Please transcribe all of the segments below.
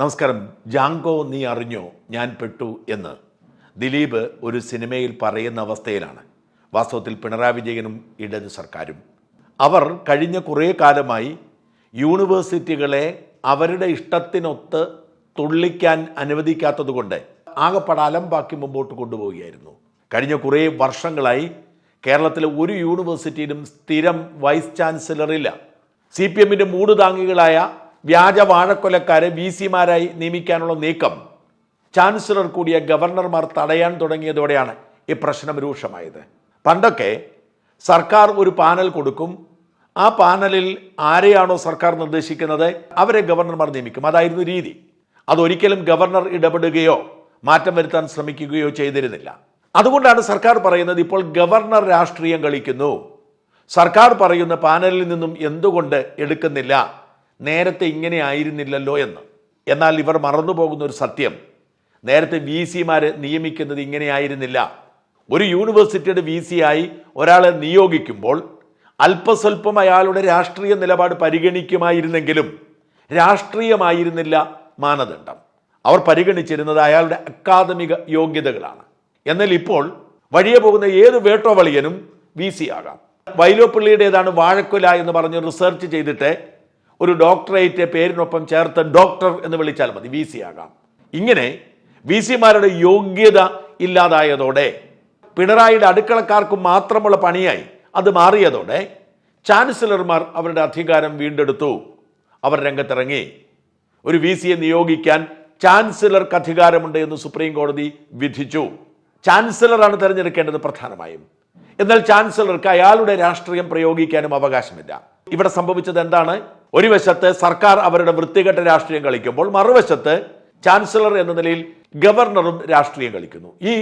നമസ്കാരം. ജാങ്കോ നീ അറിഞ്ഞോ? ഞാൻ പെട്ടു എന്ന്. ദിലീപ് ഒരു സിനിമയിൽ പറയുന്ന അവസ്ഥയിലാണ്. വാസ്തവത്തിൽ പിണറായി വിജയനും ഇടത് സർക്കാരും. അവർ കഴിഞ്ഞ കുറേ കാലമായി യൂണിവേഴ്സിറ്റികളെ അവരുടെ ഇഷ്ടത്തിനൊത്ത് തുള്ളിക്കാൻ അനുവദിക്കാത്തതുകൊണ്ട് ആകെപ്പാടെ ബാക്കി മുമ്പോട്ട് കൊണ്ടുപോവുകയായിരുന്നു. കഴിഞ്ഞ കുറേ വർഷങ്ങളായി കേരളത്തിലെ ഒരു യൂണിവേഴ്സിറ്റിയിലും സ്ഥിരം വൈസ് ചാൻസലറില്ല. സി പി എമ്മിന്റെ മൂട് താങ്ങികളായ വ്യാജ വാഴക്കൊലക്കാരെ വി സിമാരായി നിയമിക്കാനുള്ള നീക്കം. ചാൻസലർ കൂടിയ ഗവർണർമാർ തടയാൻ തുടങ്ങിയതോടെയാണ് ഈ പ്രശ്നം രൂക്ഷമായത്. പണ്ടൊക്കെ സർക്കാർ ഒരു പാനൽ കൊടുക്കും. ആ പാനലിൽ ആരെയാണോ സർക്കാർ നിർദ്ദേശിക്കുന്നത് അവരെ ഗവർണർമാർ നിയമിക്കും. അതായിരുന്നു രീതി. അതൊരിക്കലും ഗവർണർ ഇടപെടുകയോ മാറ്റം വരുത്താൻ ശ്രമിക്കുകയോ ചെയ്തിരുന്നില്ല. അതുകൊണ്ടാണ് സർക്കാർ പറയുന്നത് ഇപ്പോൾ ഗവർണർ രാഷ്ട്രീയം കളിക്കുന്നു. സർക്കാർ പറയുന്ന പാനലിൽ നിന്നും എന്തുകൊണ്ട് എടുക്കുന്നില്ല? നേരത്തെ ഇങ്ങനെ ആയിരുന്നില്ലല്ലോ എന്ന്. എന്നാൽ ഇവർ മറന്നുപോകുന്ന ഒരു സത്യം. നേരത്തെ വി സിമാരെ നിയമിക്കുന്നത് ഇങ്ങനെയായിരുന്നില്ല ഒരു യൂണിവേഴ്സിറ്റിയുടെ വി സി ആയി ഒരാളെ നിയോഗിക്കുമ്പോൾ അല്പസ്വല്പം അയാളുടെ രാഷ്ട്രീയ നിലപാട് പരിഗണിക്കുമായിരുന്നെങ്കിലും രാഷ്ട്രീയമായിരുന്നില്ല മാനദണ്ഡം. അവർ പരിഗണിച്ചിരുന്നത് അയാളുടെ അക്കാദമിക യോഗ്യതകളാണ്. എന്നാൽ ഇപ്പോൾ വഴിയെ പോകുന്ന ഏത് വേട്ടോവളിയനും വി സി ആകാം. വൈലോപ്പള്ളിയുടേതാണ് വാഴക്കൊല എന്ന് പറഞ്ഞ് റിസർച്ച് ചെയ്തിട്ട് ഒരു ഡോക്ടറേറ്റ് പേരിനൊപ്പം ചേർത്ത് ഡോക്ടർ എന്ന് വിളിച്ചാൽ മതി വി സി ആകാം. ഇങ്ങനെ വി സിമാരുടെ യോഗ്യത ഇല്ലാതായതോടെ പിണറായിയുടെ അടുക്കളക്കാർക്ക് മാത്രമുള്ള പണിയായി അത് മാറിയതോടെ ചാൻസലർമാർ അവരുടെ അധികാരം വീണ്ടെടുത്തു. അവർ രംഗത്തിറങ്ങി. ഒരു വി സിയെ നിയോഗിക്കാൻ ചാൻസലർക്ക് അധികാരമുണ്ട് എന്ന് സുപ്രീം കോടതി വിധിച്ചു. ചാൻസലറാണ് തിരഞ്ഞെടുക്കേണ്ടത് പ്രധാനമായും. എന്നാൽ ചാൻസലർക്ക് അയാളുടെ രാഷ്ട്രീയം പ്രയോഗിക്കാനും അവകാശമില്ല. ഇവിടെ സംഭവിച്ചത് എന്താണ്? ഒരു വശത്ത് സർക്കാർ അവരുടെ വൃത്തികെട്ട രാഷ്ട്രീയം കളിക്കുമ്പോൾ മറുവശത്ത് ചാൻസലർ എന്ന നിലയിൽ ഗവർണറും രാഷ്ട്രീയം കളിക്കുന്നു. ഈ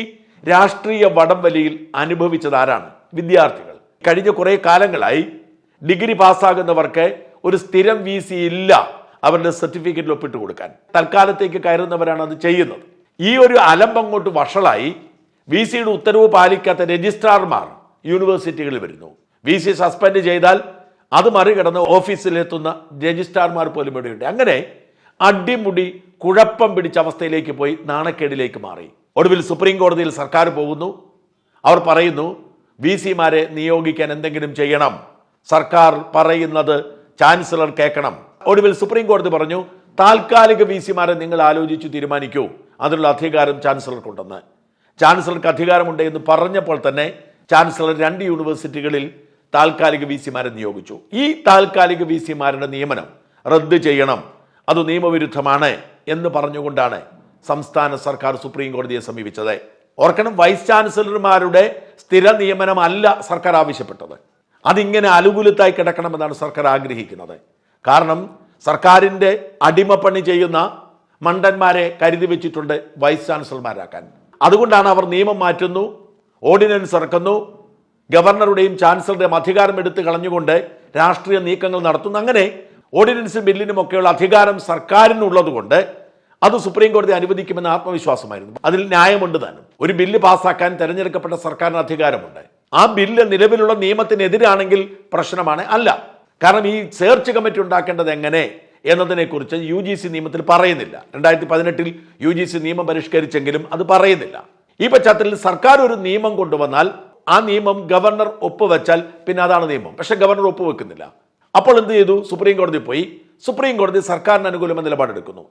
രാഷ്ട്രീയ വടംവലിയിൽ അനുഭവിച്ചത് ആരാണ് വിദ്യാർത്ഥികൾ. കഴിഞ്ഞ കുറെ കാലങ്ങളായി ഡിഗ്രി പാസ്സാകുന്നവർക്ക് ഒരു സ്ഥിരം വി സി ഇല്ല അവരുടെ സർട്ടിഫിക്കറ്റിൽ ഒപ്പിട്ട് കൊടുക്കാൻ. തൽക്കാലത്തേക്ക് കയറുന്നവരാണ് അത് ചെയ്യുന്നത്. ഈ ഒരു അലമ്പം അങ്ങോട്ട് വഷളായി വി സിയുടെ ഉത്തരവ് പാലിക്കാത്ത രജിസ്ട്രാർമാർ യൂണിവേഴ്സിറ്റികളിൽ വരുന്നു. വി സി സസ്പെൻഡ് ചെയ്താൽ അത് മറികടന്ന് ഓഫീസിലെത്തുന്ന രജിസ്ട്രാർമാർ പോലും ഇവിടെയുണ്ട്. അങ്ങനെ അടിമുടി കുഴപ്പം പിടിച്ച അവസ്ഥയിലേക്ക് പോയി നാണക്കേടിലേക്ക് മാറി. ഒടുവിൽ സുപ്രീം കോടതിയിൽ സർക്കാർ പോകുന്നു. അവർ പറയുന്നു വി സിമാരെ നിയോഗിക്കാൻ എന്തെങ്കിലും ചെയ്യണം. സർക്കാർ പറയുന്നത് ചാൻസലർ കേൾക്കണം. ഒടുവിൽ സുപ്രീം കോടതി പറഞ്ഞു താൽക്കാലിക വി സിമാരെ നിങ്ങൾ ആലോചിച്ച് തീരുമാനിക്കൂ. അതിനുള്ള അധികാരം ചാൻസലർക്കുണ്ടെന്ന് ചാൻസലർക്ക് അധികാരമുണ്ട് എന്ന് പറഞ്ഞപ്പോൾ തന്നെ ചാൻസലർ രണ്ട് യൂണിവേഴ്സിറ്റികളിൽ താൽക്കാലിക വി സിമാരെ നിയോഗിച്ചു. ഈ താൽക്കാലിക വി സിമാരുടെ നിയമനം റദ്ദ് ചെയ്യണം. അത് നിയമവിരുദ്ധമാണ് എന്ന് പറഞ്ഞുകൊണ്ടാണ് സംസ്ഥാന സർക്കാർ സുപ്രീം കോടതിയെ സമീപിച്ചത്. ഓർക്കണം വൈസ് ചാൻസലർമാരുടെ സ്ഥിര നിയമനമല്ല സർക്കാർ ആവശ്യപ്പെട്ടത്. അതിങ്ങനെ അനുകൂലത്തായി കിടക്കണമെന്നാണ് സർക്കാർ ആഗ്രഹിക്കുന്നത്. കാരണം സർക്കാരിന്റെ അടിമപ്പണി ചെയ്യുന്ന മണ്ടന്മാരെ കരുതി വെച്ചിട്ടുണ്ട് വൈസ് ചാൻസലർമാരാക്കാൻ. അതുകൊണ്ടാണ് അവർ നിയമം മാറ്റുന്നു ഓർഡിനൻസ് ഇറക്കുന്നു ഗവർണറുടെയും ചാൻസലറുടെയും അധികാരം എടുത്ത് കളഞ്ഞുകൊണ്ട് രാഷ്ട്രീയ നീക്കങ്ങൾ നടത്തുന്നു അങ്ങനെ ഓർഡിനൻസും ബില്ലിനും ഒക്കെയുള്ള അധികാരം സർക്കാരിനുള്ളത് കൊണ്ട് അത് സുപ്രീം കോടതി അനുവദിക്കുമെന്ന് ആത്മവിശ്വാസമായിരുന്നു. അതിൽ ന്യായമുണ്ട് താനും. ഒരു ബില്ല് പാസ്സാക്കാൻ തെരഞ്ഞെടുക്കപ്പെട്ട സർക്കാരിന് അധികാരമുണ്ട്. ആ ബില്ല് നിലവിലുള്ള നിയമത്തിനെതിരാണെങ്കിൽ പ്രശ്നമാണ് അല്ല. കാരണം ഈ സെർച്ച് കമ്മിറ്റി ഉണ്ടാക്കേണ്ടത് എങ്ങനെ എന്നതിനെക്കുറിച്ച് യു ജി സി നിയമത്തിൽ പറയുന്നില്ല. രണ്ടായിരത്തി പതിനെട്ടിൽ യു ജി സി നിയമം പരിഷ്കരിച്ചെങ്കിലും അത് പറയുന്നില്ല. ഈ പശ്ചാത്തലത്തിൽ സർക്കാർ ഒരു നിയമം കൊണ്ടുവന്നാൽ ആ നിയമം ഗവർണർ ഒപ്പുവെച്ചാൽ പിന്നെ അതാണ് നിയമം. പക്ഷെ ഗവർണർ ഒപ്പുവെക്കുന്നില്ല. അപ്പോൾ എന്ത് ചെയ്തു? സുപ്രീം കോടതി പോയി. സുപ്രീം കോടതി സർക്കാരിന് അനുകൂലമായ നിലപാടെടുക്കുന്നു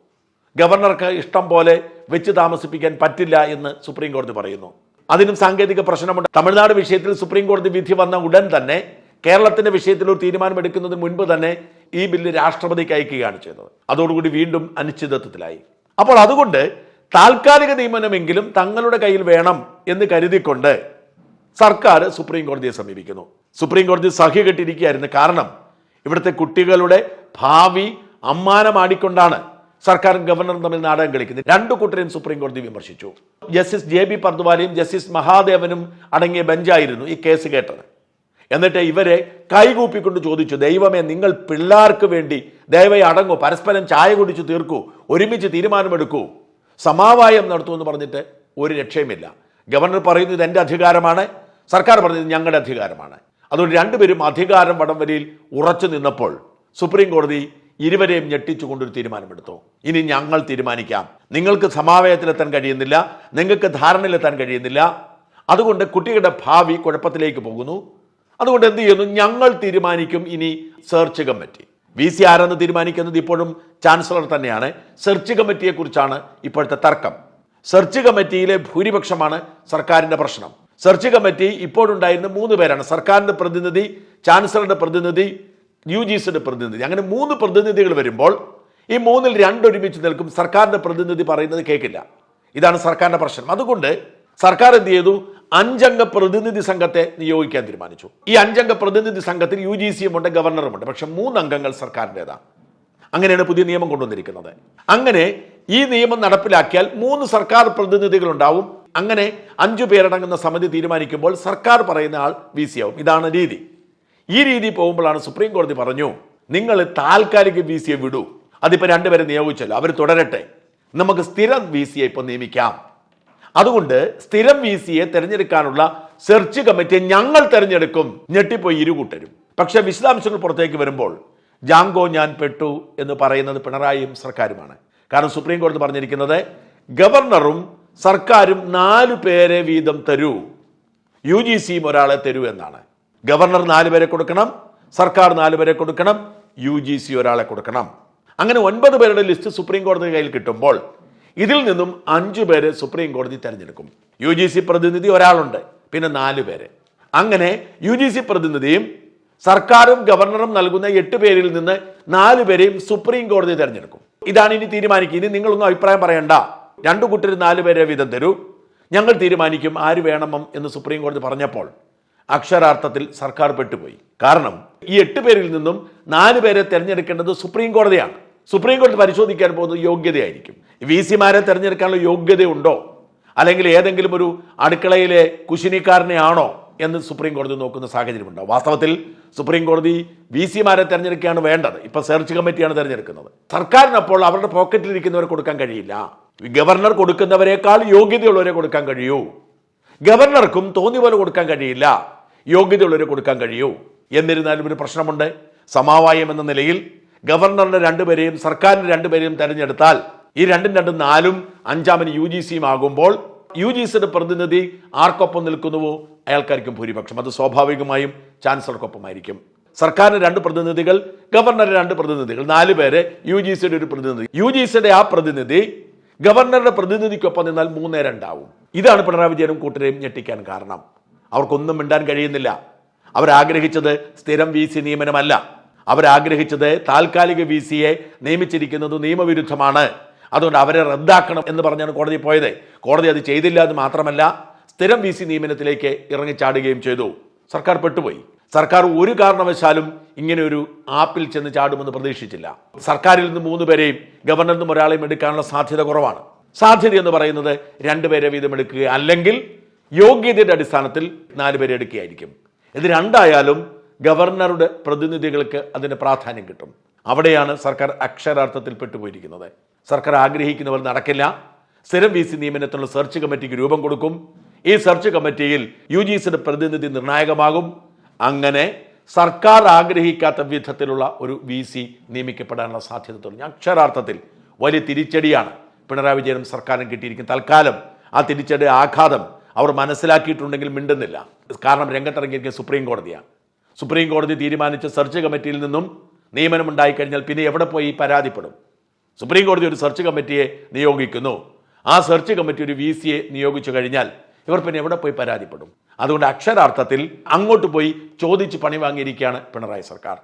ഗവർണർക്ക് ഇഷ്ടം പോലെ വെച്ച് താമസിപ്പിക്കാൻ പറ്റില്ല എന്ന് സുപ്രീം കോടതി പറയുന്നു. അതിനും സാങ്കേതിക പ്രശ്നമുണ്ട്. തമിഴ്നാട് വിഷയത്തിൽ സുപ്രീം കോടതി വിധി വന്ന ഉടൻ തന്നെ കേരളത്തിന്റെ വിഷയത്തിൽ ഒരു തീരുമാനമെടുക്കുന്നതിന് മുൻപ് തന്നെ ഈ ബില്ല് രാഷ്ട്രപതിക്ക് അയക്കുകയാണ് ചെയ്തത്. അതോടുകൂടി വീണ്ടും അനിശ്ചിതത്വത്തിലായി. അപ്പോൾ അതുകൊണ്ട് താൽക്കാലിക നിയമനമെങ്കിലും തങ്ങളുടെ കയ്യിൽ വേണം എന്ന് കരുതിക്കൊണ്ട് സർക്കാർ സുപ്രീം കോടതിയെ സമീപിക്കുന്നു. സുപ്രീം കോടതി സഹി കെട്ടിരിക്കുകയായിരുന്നു കാരണം ഇവിടുത്തെ കുട്ടികളുടെ ഭാവി അമ്മാനമാടിക്കൊണ്ടാണ് സർക്കാരും ഗവർണറും തമ്മിൽ നാടകം കളിക്കുന്നത്. രണ്ടു കൂട്ടരെയും സുപ്രീം കോടതി വിമർശിച്ചു. ജസ്റ്റിസ് ജെ ബി പർദ്വാലയും ജസ്റ്റിസ് മഹാദേവനും അടങ്ങിയ ബെഞ്ചായിരുന്നു ഈ കേസ് കേട്ടത്. എന്നിട്ട് ഇവരെ കൈകൂപ്പിക്കൊണ്ട് ചോദിച്ചു ദൈവമേ നിങ്ങൾ പിള്ളേർക്ക് വേണ്ടി ദയവായി അടങ്ങൂ പരസ്പരം ചായ കുടിച്ചു തീർക്കൂ ഒരുമിച്ച് തീരുമാനമെടുക്കൂ സമാവായം നടത്തുമെന്ന് പറഞ്ഞിട്ട് ഒരു രക്ഷയുമില്ല. ഗവർണർ പറയുന്നു എന്റെ അധികാരമാണ് സർക്കാർ പറഞ്ഞത് ഞങ്ങളുടെ അധികാരമാണ്. അതുകൊണ്ട് രണ്ടുപേരും അധികാരം വടംവലിയിൽ ഉറച്ചു നിന്നപ്പോൾ സുപ്രീം കോടതി ഇരുവരെയും ഞെട്ടിച്ചുകൊണ്ടൊരു തീരുമാനമെടുത്തു. ഇനി ഞങ്ങൾ തീരുമാനിക്കാം. നിങ്ങൾക്ക് സമാവേശത്തിലെത്താൻ കഴിയുന്നില്ല നിങ്ങൾക്ക് ധാരണയിലെത്താൻ കഴിയുന്നില്ല. അതുകൊണ്ട് കുട്ടികളുടെ ഭാവി കുഴപ്പത്തിലേക്ക് പോകുന്നു. അതുകൊണ്ട് എന്ത് ചെയ്യുന്നു? ഞങ്ങൾ തീരുമാനിക്കും ഇനി സെർച്ച് കമ്മിറ്റി വി സി ആരെന്ന് തീരുമാനിക്കുന്നത് ഇപ്പോഴും ചാൻസലർ തന്നെയാണ്. സെർച്ച് കമ്മിറ്റിയെ കുറിച്ചാണ് ഇപ്പോഴത്തെ തർക്കം. സെർച്ച് കമ്മിറ്റിയിലെ ഭൂരിപക്ഷമാണ് സർക്കാരിന്റെ പ്രശ്നം. സെർച്ച് കമ്മിറ്റി ഇപ്പോഴുണ്ടായിരുന്ന മൂന്ന് പേരാണ്. സർക്കാരിന്റെ പ്രതിനിധി ചാൻസലറുടെ പ്രതിനിധി യു ജി സിയുടെ പ്രതിനിധി. അങ്ങനെ മൂന്ന് പ്രതിനിധികൾ വരുമ്പോൾ ഈ മൂന്നിൽ രണ്ടൊരുമിച്ച് നിൽക്കും. സർക്കാരിന്റെ പ്രതിനിധി പറയുന്നത് കേൾക്കില്ല. ഇതാണ് സർക്കാരിന്റെ പ്രശ്നം. അതുകൊണ്ട് സർക്കാർ എന്ത് ചെയ്തു? അഞ്ചംഗ പ്രതിനിധി സംഘത്തെ നിയോഗിക്കാൻ തീരുമാനിച്ചു. ഈ അഞ്ചംഗ പ്രതിനിധി സംഘത്തിൽ യു ജി സിയും ഉണ്ട് ഗവർണറുമുണ്ട്. പക്ഷെ മൂന്നംഗങ്ങൾ സർക്കാരിന്റെതാണ് അങ്ങനെയാണ് പുതിയ നിയമം കൊണ്ടുവന്നിരിക്കുന്നത്. അങ്ങനെ ഈ നിയമം നടപ്പിലാക്കിയാൽ മൂന്ന് സർക്കാർ പ്രതിനിധികൾ ഉണ്ടാവും അങ്ങനെ അഞ്ചു പേരടങ്ങുന്ന സമിതി തീരുമാനിക്കുമ്പോൾ സർക്കാർ പറയുന്ന ആൾ വി സി ആവും ഇതാണ് രീതി. ഈ രീതി പോകുമ്പോഴാണ് സുപ്രീം കോടതി പറഞ്ഞു നിങ്ങൾ താൽക്കാലിക വി സിയെ വിടൂ. അതിപ്പോൾ രണ്ടുപേരെ നിയോഗിച്ചല്ലോ. അവർ തുടരട്ടെ. നമുക്ക് സ്ഥിരം വി സിയെ ഇപ്പോൾ നിയമിക്കാം. അതുകൊണ്ട് സ്ഥിരം വി സിയെ തെരഞ്ഞെടുക്കാനുള്ള സെർച്ച് കമ്മിറ്റിയെ ഞങ്ങൾ തിരഞ്ഞെടുക്കും. ഞെട്ടിപ്പോയി ഇരുകൂട്ടരും പക്ഷെ വിശദാംശങ്ങൾ പുറത്തേക്ക് വരുമ്പോൾ ജാങ്കോ ഞാൻ പെട്ടു എന്ന് പറയുന്നത് പിണറായിയും സർക്കാരുമാണ്. കാരണം സുപ്രീം കോടതി പറഞ്ഞിരിക്കുന്നത് ഗവർണറും സർക്കാരും നാല് പേരെ വീതം തരൂ. യു ജി സിയും ഒരാളെ തരൂ എന്നാണ്. ഗവർണർ നാല് പേരെ കൊടുക്കണം സർക്കാർ നാല് പേരെ കൊടുക്കണം യു ജി സി ഒരാളെ കൊടുക്കണം. അങ്ങനെ ഒൻപത് പേരുടെ ലിസ്റ്റ് സുപ്രീം കോടതി കയ്യിൽ കിട്ടുമ്പോൾ ഇതിൽ നിന്നും അഞ്ചു പേരെ സുപ്രീം കോടതി തിരഞ്ഞെടുക്കും. യു ജി സി പ്രതിനിധി ഒരാളുണ്ട് പിന്നെ നാല് പേര്. അങ്ങനെ യു ജി സി പ്രതിനിധിയും സർക്കാരും ഗവർണറും നൽകുന്ന എട്ട് പേരിൽ നിന്ന് നാല് പേരെയും സുപ്രീം കോടതി തിരഞ്ഞെടുക്കും. ഇതാണ് ഇനി തീരുമാനിക്കുക. ഇനി നിങ്ങളൊന്നും അഭിപ്രായം പറയണ്ട. രണ്ടു കൂട്ടർ നാല് പേരെ വീതം തരൂ. ഞങ്ങൾ തീരുമാനിക്കും ആര് വേണം എന്ന് സുപ്രീം കോടതി പറഞ്ഞപ്പോൾ അക്ഷരാർത്ഥത്തിൽ സർക്കാർ പെട്ടുപോയി. കാരണം ഈ എട്ട് പേരിൽ നിന്നും നാല് പേരെ തിരഞ്ഞെടുക്കേണ്ടത് സുപ്രീം കോടതിയാണ്. സുപ്രീം കോടതി പരിശോധിക്കാൻ പോകുന്നത് യോഗ്യതയായിരിക്കും. വി സിമാരെ തിരഞ്ഞെടുക്കാനുള്ള യോഗ്യതയുണ്ടോ? അല്ലെങ്കിൽ ഏതെങ്കിലും ഒരു അടുക്കളയിലെ കുശിനിക്കാരനെ ആണോ എന്ന് സുപ്രീം കോടതി നോക്കുന്ന സാഹചര്യമുണ്ടോ? വാസ്തവത്തിൽ സുപ്രീം കോടതി വി സിമാരെ തിരഞ്ഞെടുക്കുകയാണ് വേണ്ടത്. ഇപ്പൊ സെർച്ച് കമ്മിറ്റിയാണ് തിരഞ്ഞെടുക്കുന്നത്. സർക്കാരിനപ്പോൾ അവരുടെ പോക്കറ്റിലിരിക്കുന്നവരെ കൊടുക്കാൻ കഴിയില്ല. ഗവർണർ കൊടുക്കുന്നവരെക്കാൾ യോഗ്യതയുള്ളവരെ കൊടുക്കാൻ കഴിയൂ. ഗവർണർക്കും തോന്നിയ പോലെ കൊടുക്കാൻ കഴിയില്ല. യോഗ്യതയുള്ളവരെ കൊടുക്കാൻ കഴിയൂ. എന്നിരുന്നാലും ഒരു പ്രശ്നമുണ്ട്. സമവായം എന്ന നിലയിൽ ഗവർണറിന്റെ രണ്ടുപേരെയും സർക്കാരിന്റെ രണ്ടുപേരെയും തെരഞ്ഞെടുത്താൽ ഈ രണ്ടും രണ്ടും നാലും അഞ്ചാമന് യു ജി സിയും ആകുമ്പോൾ യു ജി സിയുടെ പ്രതിനിധി ആർക്കൊപ്പം നിൽക്കുന്നുവോ? അയാൾക്കായിരിക്കും ഭൂരിപക്ഷം. അത് സ്വാഭാവികമായും ചാൻസലർക്കൊപ്പമായിരിക്കും. സർക്കാരിന് രണ്ട് പ്രതിനിധികൾ ഗവർണറുടെ രണ്ട് പ്രതിനിധികൾ. നാല് പേരെ യു ജി സിയുടെ ഒരു പ്രതിനിധി. യു ജി സിയുടെ ആ പ്രതിനിധി ഗവർണറുടെ പ്രതിനിധിക്കൊപ്പം നിന്നാൽ മൂന്നേ രണ്ടാവും. ഇതാണ് പിണറായി വിജയനും കൂട്ടരെയും ഞെട്ടിക്കാൻ കാരണം. അവർക്കൊന്നും മിണ്ടാൻ കഴിയുന്നില്ല. അവരാഗ്രഹിച്ചത് സ്ഥിരം വി സി നിയമനമല്ല. അവരാഗ്രഹിച്ചത് താൽക്കാലിക വി സിയെ നിയമിച്ചിരിക്കുന്നത് നിയമവിരുദ്ധമാണ്. അതുകൊണ്ട് അവരെ റദ്ദാക്കണം എന്ന് പറഞ്ഞാണ് കോടതി പോയത്. കോടതി അത് ചെയ്തില്ല എന്ന് മാത്രമല്ല സ്ഥിരം വി സി നിയമനത്തിലേക്ക് ഇറങ്ങിച്ചാടുകയും ചെയ്തു. സർക്കാർ പെട്ടുപോയി. സർക്കാർ ഒരു കാരണവശാലും ഇങ്ങനെ ഒരു ആപ്പിൽ ചെന്ന് ചാടുമെന്ന് പ്രതീക്ഷിച്ചില്ല. സർക്കാരിൽ നിന്ന് മൂന്ന് പേരെയും ഗവർണറിൽ നിന്നും ഒരാളെയും എടുക്കാനുള്ള സാധ്യത കുറവാണ്. സാധ്യത എന്ന് പറയുന്നത് രണ്ടുപേരെ വീതം എടുക്കുക അല്ലെങ്കിൽ യോഗ്യതയുടെ അടിസ്ഥാനത്തിൽ നാല് പേരെ എടുക്കുകയായിരിക്കും. ഇത് രണ്ടായാലും ഗവർണറുടെ പ്രതിനിധികൾക്ക് അതിന് പ്രാധാന്യം കിട്ടും. അവിടെയാണ് സർക്കാർ അക്ഷരാർത്ഥത്തിൽ പെട്ടുപോയിരിക്കുന്നത്. സർക്കാർ ആഗ്രഹിക്കുന്നവർ നടക്കില്ല. സ്ഥിരം വി സി നിയമനത്തിനുള്ള സെർച്ച് കമ്മിറ്റിക്ക് രൂപം കൊടുക്കും. ഈ സെർച്ച് കമ്മിറ്റിയിൽ യു ജി സിയുടെ പ്രതിനിധി നിർണായകമാകും. അങ്ങനെ സർക്കാർ ആഗ്രഹിക്കാത്ത വിധത്തിലുള്ള ഒരു വി സി നിയമിക്കപ്പെടാനുള്ള സാധ്യത തുടങ്ങി. അക്ഷരാർത്ഥത്തിൽ വലിയ തിരിച്ചടിയാണ് പിണറായി വിജയനും സർക്കാരും കിട്ടിയിരിക്കും തൽക്കാലം ആ തിരിച്ചടി ആഘാതം അവർ മനസ്സിലാക്കിയിട്ടുണ്ടെങ്കിൽ മിണ്ടുന്നില്ല. കാരണം രംഗത്തിറങ്ങിയിരിക്കുന്ന സുപ്രീം കോടതിയാണ്. സുപ്രീം കോടതി തീരുമാനിച്ച സെർച്ച് കമ്മിറ്റിയിൽ നിന്നും നിയമനം ഉണ്ടായിക്കഴിഞ്ഞാൽ പിന്നെ എവിടെ പോയി പരാതിപ്പെടും? സുപ്രീം കോടതി ഒരു സെർച്ച് കമ്മിറ്റിയെ നിയോഗിക്കുന്നു. ആ സെർച്ച് കമ്മിറ്റി ഒരു വി സിയെ നിയോഗിച്ചു കഴിഞ്ഞാൽ ഇവർ പിന്നെ എവിടെ പോയി പരാതിപ്പെടും? അതുകൊണ്ട് അക്ഷരാർത്ഥത്തിൽ അങ്ങോട്ട് പോയി ചോദിച്ച് പണി വാങ്ങിയിരിക്കുകയാണ് പിണറായി സർക്കാർ.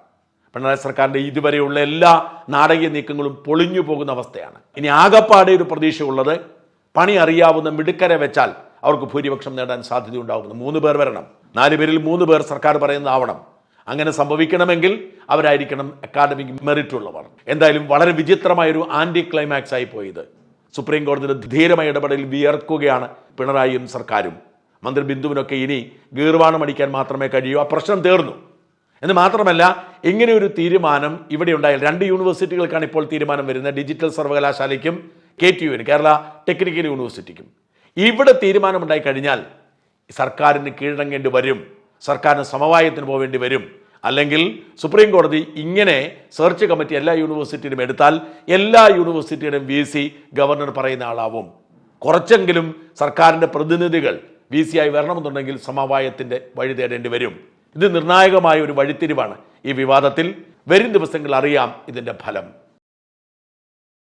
പിണറായി സർക്കാരിന്റെ ഇതുവരെയുള്ള എല്ലാ നാടകീയ നീക്കങ്ങളും പൊളിഞ്ഞു പോകുന്ന അവസ്ഥയാണ്. ഇനി ആകപ്പാടെ ഒരു പ്രതീക്ഷയുള്ളത് പണി അറിയാവുന്ന മിടുക്കരെ വെച്ചാൽ അവർക്ക് ഭൂരിപക്ഷം നേടാൻ സാധ്യതയുണ്ടാവുന്നു. മൂന്ന് പേർ വരണം. നാല് പേരിൽ മൂന്ന് പേർ സർക്കാർ പറയുന്നതാവണം അങ്ങനെ സംഭവിക്കണമെങ്കിൽ അവരായിരിക്കണം അക്കാദമിക് മെറിറ്റ് ഉള്ളവർ എന്തായാലും വളരെ വിചിത്രമായൊരു ആന്റി ക്ലൈമാക്സ് ആയി പോയത്. സുപ്രീം കോടതിയുടെ ധീരമായ ഇടപെടലിൽ വിയർക്കുകയാണ് പിണറായിയും സർക്കാരും. മന്ത്രി ബിന്ദുവിനൊക്കെ ഇനി ഗീർവാണം അടിക്കാൻ മാത്രമേ കഴിയൂ. ആ പ്രശ്നം തീർന്നു. എന്ന് മാത്രമല്ല ഇങ്ങനെ ഒരു തീരുമാനം ഇവിടെ ഉണ്ടായാൽ രണ്ട് യൂണിവേഴ്സിറ്റികൾക്കാണ് ഇപ്പോൾ തീരുമാനം വരുന്നത്. ഡിജിറ്റൽ സർവകലാശാലയ്ക്കും കെ ടി യുവിന് കേരള ടെക്നിക്കൽ യൂണിവേഴ്സിറ്റിക്കും. ഇവിടെ തീരുമാനമുണ്ടായി കഴിഞ്ഞാൽ സർക്കാരിന് കീഴടങ്ങേണ്ടി വരും. സർക്കാരിന് സമവായത്തിന് പോവേണ്ടി വരും. അല്ലെങ്കിൽ സുപ്രീം കോടതി ഇങ്ങനെ സെർച്ച് കമ്മിറ്റി എല്ലാ യൂണിവേഴ്സിറ്റിയിലും എടുത്താൽ എല്ലാ യൂണിവേഴ്സിറ്റിയുടെയും വി സി ഗവർണർ പറയുന്ന ആളാവും. കുറച്ചെങ്കിലും സർക്കാരിന്റെ പ്രതിനിധികൾ വി സി ആയി വരണമെന്നുണ്ടെങ്കിൽ സമവായത്തിന്റെ വഴി തേടേണ്ടി വരും. ഇത് നിർണായകമായ ഒരു വഴിത്തിരിവാണ് ഈ വിവാദത്തിൽ. വരും ദിവസങ്ങൾ അറിയാം ഇതിന്റെ ഫലം.